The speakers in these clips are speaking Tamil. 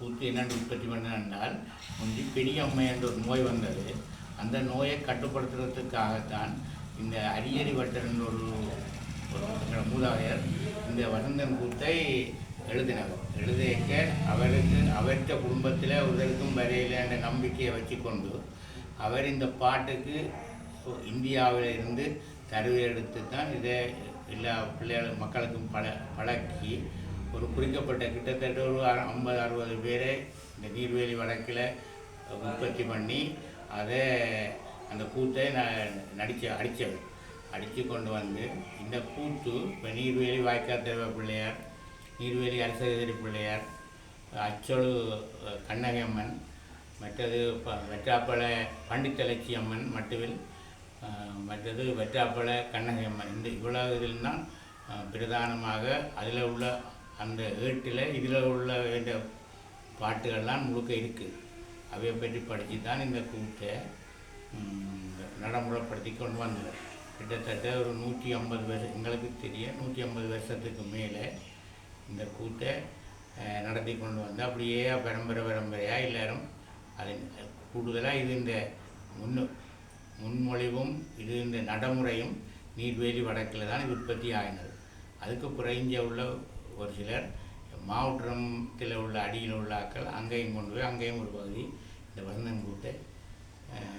கூத்து என்னென்று உற்பத்தி என்றால் முந்தி பெரிய அம்மை என்ற ஒரு நோய் வந்தது. அந்த நோயை கட்டுப்படுத்துறதுக்காகத்தான் இந்த அரியரி வட்டர் என்ற ஒரு மூதாவையர் மூதாதையர் இந்த வசந்தன் கூத்தை எழுதினவர் எழுதியக்க அவருக்கு அவர்கிட்ட குடும்பத்தில் ஒருத்தருக்கும் வரையில் என்ற நம்பிக்கையை வச்சுக்கொண்டு அவர் இந்த பாட்டுக்கு இந்தியாவில் இருந்து தருவி எடுத்து தான் இதை எல்லா பிள்ளைகளும் மக்களுக்கும் பழ பழக்கி ஒரு குறிக்கப்பட்ட கிட்டத்தட்ட ஒரு ஐம்பது அறுபது பேரை இந்த நீர்வேலி வழக்கில் உற்பத்தி பண்ணி அதை அந்த கூத்தை நான் நடிச்ச அடித்தவர் அடித்து கொண்டு வந்து இந்த கூத்து இப்போ நீர்வேலி வாய்க்கால் தேவ பிள்ளையார் நீர்வேலி அரசகிரி பிள்ளையார் அச்சொழு அஹ், கண்ணகி அம்மன் மற்றது ப- வெற்றாப்பளை பண்டித்தலட்சி அம்மன் மட்டுவில் மற்றது வெற்றாப்பழ கண்ணகி அம்மன் இந்த இவ்வளவு இதில் தான் பிரதானமாக அதில் உள்ள அந்த ஏட்டில் இதில் உள்ள வேண்டிய பாட்டுகள்லாம் முழுக்க இருக்குது அவையை பற்றி படித்து தான் இந்த கூட்டை நடைமுறைப்படுத்தி கொண்டு வந்தது கிட்டத்தட்ட ஒரு நூற்றி ஐம்பது வருஷம் எங்களுக்கு தெரிய நூற்றி ஐம்பது வருஷத்துக்கு மேலே இந்த கூட்டை நடத்தி கொண்டு வந்து அப்படியே பரம்பரை பரம்பரையாக எல்லாரும் அது கூடுதலாக இது இந்த முன்னு முன்மொழிவும் இது இந்த நடைமுறையும் நீர்வேலி வடக்கில் தான் உற்பத்தி ஆகினது அதுக்கு பிறகு இங்கே உள்ள ஒரு சிலர் மாவட்டத்தில் உள்ள அடியில் உள்ள ஆக்கள் அங்கேயும் கொண்டு போய் அங்கேயும் ஒரு பகுதி இந்த வசந்தன் கூட்டை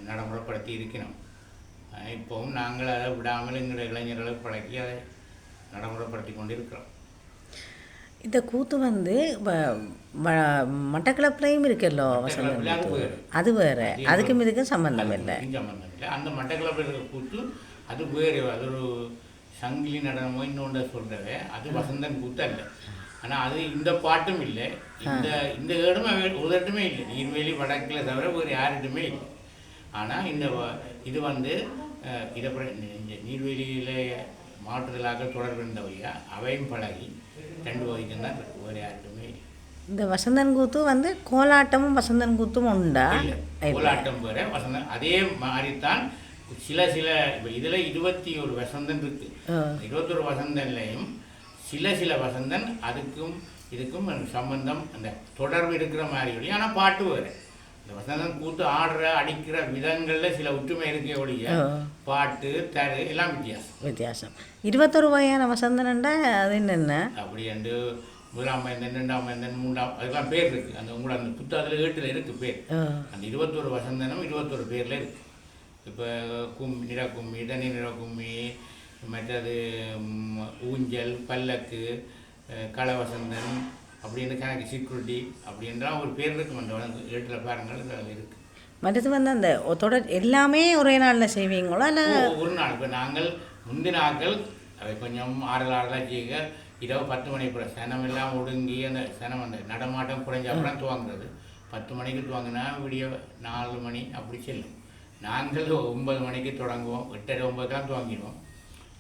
நடைமுறைப்படுத்தி இருக்கிறோம். இப்போவும் நாங்கள் அதை விடாமல் எங்களுடைய இளைஞர்களை பழக்கி அதை நடைமுறைப்படுத்தி கொண்டு இருக்கிறோம் இந்த கூத்து வந்து மட்டக்களப்புலையும் இருக்குல்லோ மட்டக்களப்புல அது வேறு. அதுக்கும் இதுக்கும் சம்பந்தம் இல்லை. சம்பந்தம் இல்லை. அந்த மட்டக்களப்பில் இருக்கிற கூத்து அது வேறு. அது ஒரு சங்கிலி நடனமோ இன்னொன்று சொல்கிறவே அது வசந்தன் கூத்து அல்ல ஆனால் அது இந்த பாட்டும் இல்லை. இந்த இந்த இடமே ஒரு இடமே இல்லை. நீர்வேலி வடக்கில் தவிர வேறு யார்கிட்டுமே இல்லை. ஆனால் இந்த இது வந்து இதை நீர்வேலியில் மாற்றுதலாக்கள் தொடர்பு இருந்தவையா அவையும் பழகி ரெண்டு வகைக்கும் தான் வேறு யார்கிட்டுமே இல்லை. இந்த வசந்தன் கூத்து வந்து கோலாட்டமும் வசந்தன் கூத்தும் உண்டா? கோலாட்டம் வேற வசந்தம் அதே மாதிரித்தான் சில சில இதில் இருபத்தி ஒரு வசந்தன் இருக்கு. இருபத்தொரு வசந்தன்லையும் சில சில வசந்தன் அதுக்கும் இதுக்கும் சம்பந்தம் அந்த தொடர்பு இருக்கிற மாதிரி ஒழிய ஆனால் பாட்டு வேறு. இந்த வசந்தன் கூத்து ஆடுற அடிக்கிற விதங்களில் சில ஒற்றுமை இருக்கே ஒழிய. பாட்டு தரு எல்லாம் வித்தியாசம். வித்தியாசம். இருபத்தொரு வகையான வசந்தனண்டா அது என்னென்ன? அப்படி என்று முதலாம் மைந்தன் ரெண்டாம் மைந்தன் மூன்றாம் அதுக்கெல்லாம் பேர் இருக்குது அந்த உங்களோட அந்த புத்தகத்தில் ஏட்டில் இருக்குது பேர். அந்த இருபத்தொரு வசந்தனம் இருபத்தொரு பேரில் இருக்கு. இப்போ கும் நிற கும்மி தனி நிற கும்மி மற்றது ஊஞ்சல் பல்லக்கு களவசந்தன் அப்படின்னு கணக்கு சிக்குருட்டி அப்படின்றால் ஒரு பேர் இருக்கும் அந்த வழங்கு ஏட்டில் பாருங்கள் அதில் இருக்குது மற்றது வந்து அந்த தொடர் எல்லாமே ஒரே நாளில் செய்வீங்களா? இல்லை ஒரு நாள். இப்போ நாங்கள் முந்தின நாட்கள் அவை கொஞ்சம் ஆறல் ஆறலாக செய்ய இரவு பத்து மணி போல சனம் எல்லாம் ஒடுங்கி அந்த சனம் அந்த நடமாட்டம் குறைஞ்ச அப்புறம் துவங்குறது. பத்து மணிக்கு துவங்கினா விடிய நாலு மணி அப்படி செல்லும். நாங்கள் ஒன்பது மணிக்கு தொடங்குவோம் எட்டரை ஒன்பதுக்கெல்லாம் துவங்கிடுவோம்.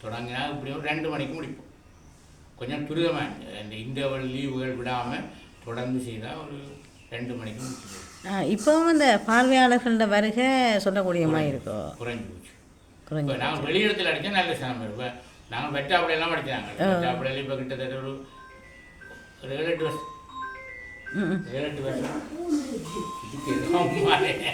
தொடங்கினா இப்படியும் ரெண்டு மணிக்கு முடிப்போம். கொஞ்சம் துரிதமாக இந்த இன்டர்வல் லீவுகள் விடாமல் தொடர்ந்து செய்தால் ஒரு ரெண்டு மணிக்கு முடிச்சிடுவோம். இப்போவும் அந்த பார்வையாளர்களோட வருகை சொல்லக்கூடிய மாதிரி இருக்கோ? குறைஞ்சி போச்சு. குறைஞ்சு இப்போ நாங்கள் வெளியிடத்தில் அடித்தா நல்ல சனம் இருப்பேன் நாங்கள் வெட்டாப்படையெல்லாம் படித்தாங்க வெட்டாப்படையில் இப்போ கிட்டத்தட்ட ஒரு ஒரு ஏழு எட்டு வருஷம். ஏழு எட்டு.